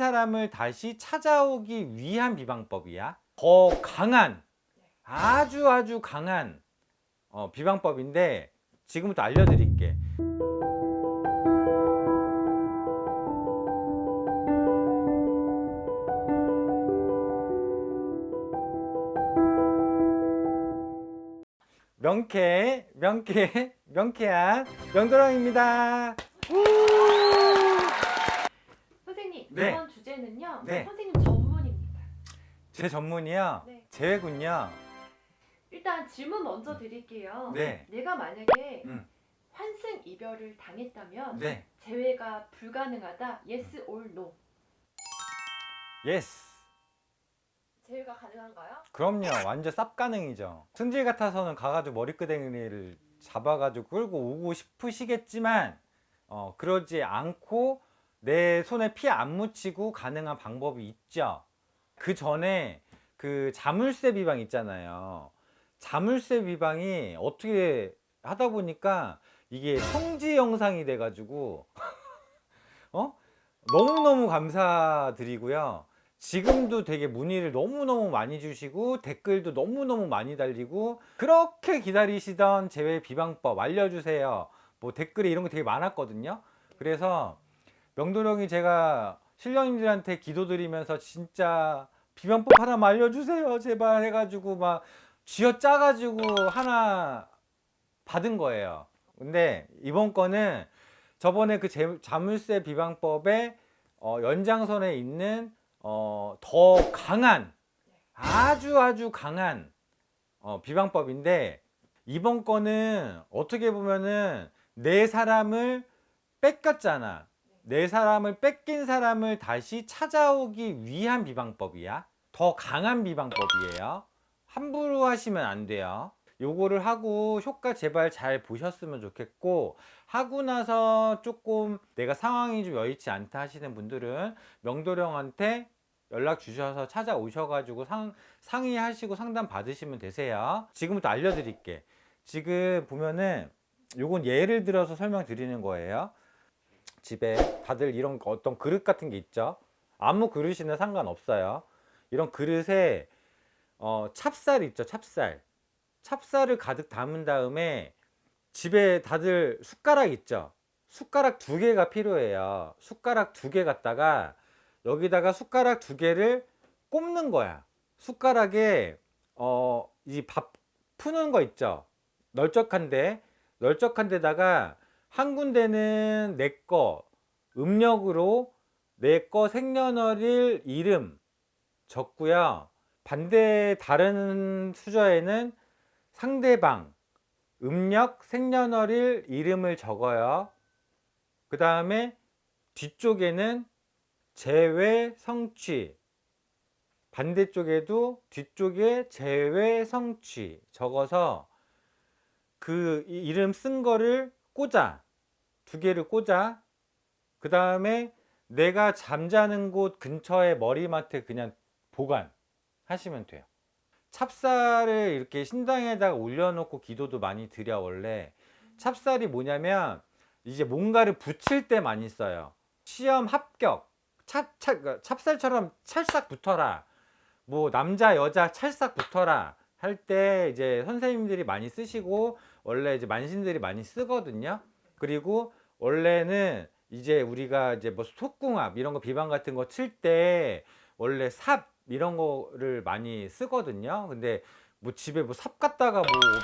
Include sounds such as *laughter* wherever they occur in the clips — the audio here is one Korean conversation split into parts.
사람을 다시 찾아오기 위한 비방법이야. 더 강한, 아주 아주 강한 어, 비방법인데 지금부터 알려드릴게. 명쾌, 명쾌, 명쾌한 명도랑입니다. 네. 이번 주제는요. 네. 선생님 전문입니다. 제 전문이요. 네. 재회군요. 일단 질문 먼저 드릴게요. 네. 내가 만약에 음. 환승 이별을 당했다면 네. 재회가 불가능하다. Yes or no? 예스. 재회가 가능한가요? 그럼요. 완전 쌉 가능이죠. 승질 같아서는 가가지고 머리끄댕이를 잡아가지고 끌고 오고 싶으시겠지만 어, 그러지 않고 내 손에 피 안 묻히고 가능한 방법이 있죠. 그 전에 그 자물쇠 비방 있잖아요. 자물쇠 비방이 어떻게 하다 보니까 이게 성지 영상이 돼가지고 *laughs* 어 너무너무 감사드리고요. 지금도 되게 문의를 너무너무 많이 주시고 댓글도 너무너무 많이 달리고 그렇게 기다리시던 제외 비방법 알려주세요. 뭐 댓글에 이런 거 되게 많았거든요. 그래서 명도령이 제가 신령님들한테 기도드리면서 진짜 비방법 하나 알려주세요. 제발 해가지고 막 쥐어 짜가지고 하나 받은 거예요. 근데 이번 거는 저번에 그 재- 자물쇠 비방법의 어, 연장선에 있는 어, 더 강한 아주 아주 강한 어, 비방법인데 이번 거는 어떻게 보면은 내 사람을 뺏겼잖아. 내 사람을 뺏긴 사람을 다시 찾아오기 위한 비방법이야. 더 강한 비방법이에요. 함부로 하시면 안 돼요. 요거를 하고 효과 제발 잘 보셨으면 좋겠고 하고 나서 조금 내가 상황이 좀 여의치 않다 하시는 분들은 명도령한테 연락 주셔서 찾아오셔가지고 상, 상의하시고 상담 받으시면 되세요. 지금부터 알려드릴게. 지금 보면은 요건 예를 들어서 설명드리는 거예요. 집에 다들 이런 거 어떤 그릇 같은 게 있죠. 아무 그릇이나 상관없어요. 이런 그릇에 어, 찹쌀 있죠, 찹쌀. 찹쌀을 가득 담은 다음에 집에 다들 숟가락 있죠. 숟가락 두 개가 필요해요. 숟가락 두 개 갖다가 여기다가 숟가락 두 개를 꼽는 거야. 숟가락에 어, 이 밥 푸는 거 있죠. 널쩍한데 널쩍한 데다가 한 군데는 내 거 음력으로 내 거 생년월일 이름 적고요. 반대 다른 수저에는 상대방 음력 생년월일 이름을 적어요. 그 다음에 뒤쪽에는 재회 성취 반대쪽에도 뒤쪽에 재회 성취 적어서 그 이- 이름 쓴 거를 꽂아. 두 개를 꽂아. 그 다음에 내가 잠자는 곳 근처에 머리맡에 그냥 보관 하시면 돼요. 찹쌀을 이렇게 신당에다가 올려놓고 기도도 많이 드려 원래. 찹쌀이 뭐냐면 이제 뭔가를 붙일 때 많이 써요. 시험 합격. 찹, 찹, 그러니까 찹쌀처럼 찰싹 붙어라. 뭐 남자 여자 찰싹 붙어라 할 때 이제 선생님들이 많이 쓰시고 원래 이제 만신들이 많이 쓰거든요. 그리고 원래는 이제 우리가 이제 뭐 속궁합 이런 거 비방 같은 거 칠 때 원래 삽 이런 거를 많이 쓰거든요. 근데 뭐 집에 뭐 삽 갖다가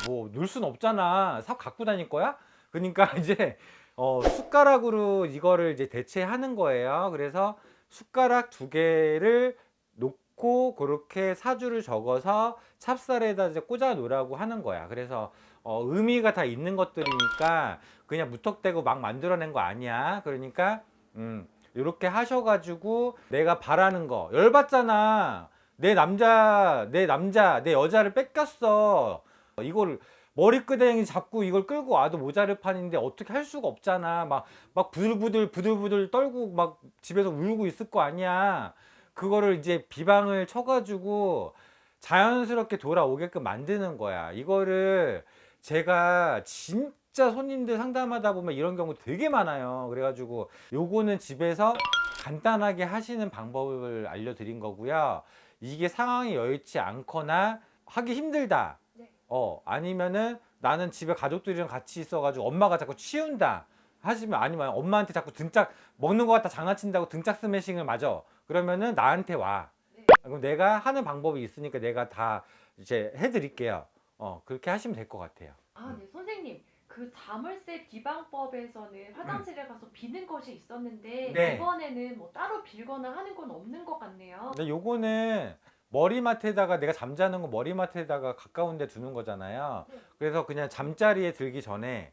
뭐뭐눌 순 없잖아. 삽 갖고 다닐 거야? 그러니까 *laughs* 이제 어 숟가락으로 이거를 이제 대체하는 거예요. 그래서 숟가락 두 개를 놓고 그렇게 사주를 적어서 찹쌀에다 이제 꽂아 놓으라고 하는 거야. 그래서 어, 의미가 다 있는 것들이니까 그냥 무턱대고 막 만들어낸 거 아니야. 그러니까 음, 이렇게 하셔가지고 내가 바라는 거 열받잖아. 내 남자, 내 남자, 내 여자를 뺏겼어. 이걸 머리끄댕이 잡고 이걸 끌고 와도 모자를 판인데 어떻게 할 수가 없잖아. 막, 막 부들부들 부들부들 떨고 막 집에서 울고 있을 거 아니야. 그거를 이제 비방을 쳐가지고 자연스럽게 돌아오게끔 만드는 거야. 이거를 제가 진짜 손님들 상담하다 보면 이런 경우 되게 많아요. 그래가지고 요거는 집에서 간단하게 하시는 방법을 알려드린 거고요. 이게 상황이 여의치 않거나 하기 힘들다. 네. 어, 아니면은 나는 집에 가족들이랑 같이 있어가지고 엄마가 자꾸 치운다. 하시면 아니면 엄마한테 자꾸 등짝 먹는 거 갖다 장난친다고 등짝 스매싱을 맞아. 그러면은 나한테 와. 네. 그럼 내가 하는 방법이 있으니까 내가 다 이제 해드릴게요. 어, 그렇게 하시면 될 것 같아요. 아, 네, 선생님. 그 자물쇠 비방법에서는 화장실에 가서 비는 것이 있었는데 네. 이번에는 뭐 따로 빌거나 하는 건 없는 것 같네요. 근데 요거는 머리맡에다가 내가 잠자는 거 머리맡에다가 가까운 데 두는 거잖아요. 네. 그래서 그냥 잠자리에 들기 전에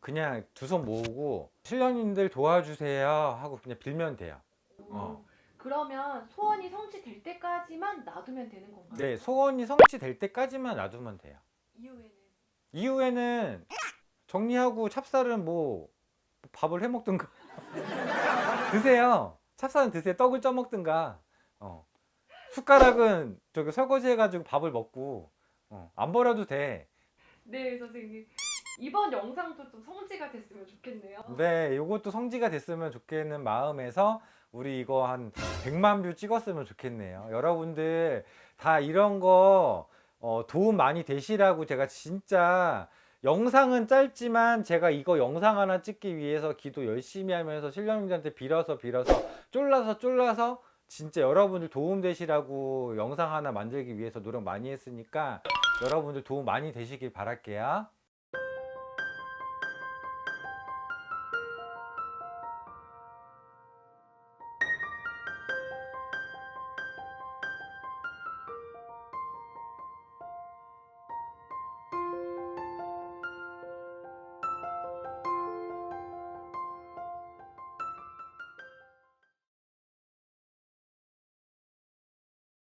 그냥 두 손 모으고 신령님들 도와주세요 하고 그냥 빌면 돼요. 어. 그러면 소원이 성취될 때까지만 놔두면 되는 건가요? 네, 소원이 성취될 때까지만 놔두면 돼요. 이후에는 이후에는 정리하고 찹쌀은 뭐 밥을 해 먹든가 *laughs* 드세요. 찹쌀은 드세요. 떡을 쪄 먹든가. 어. 숟가락은 저기 설거지 해가지고 밥을 먹고 어. 안 버려도 돼. 네, 선생님. 이번 영상도 좀 성지가 됐으면 좋겠네요. 네, 요것도 성지가 됐으면 좋겠는 마음에서 우리 이거 한 100만 뷰 찍었으면 좋겠네요. 여러분들 다 이런 거 어, 도움 많이 되시라고 제가 진짜 영상은 짧지만 제가 이거 영상 하나 찍기 위해서 기도 열심히 하면서 신령님들한테 빌어서 빌어서 쫄라서 쫄라서 진짜 여러분들 도움 되시라고 영상 하나 만들기 위해서 노력 많이 했으니까 여러분들 도움 많이 되시길 바랄게요.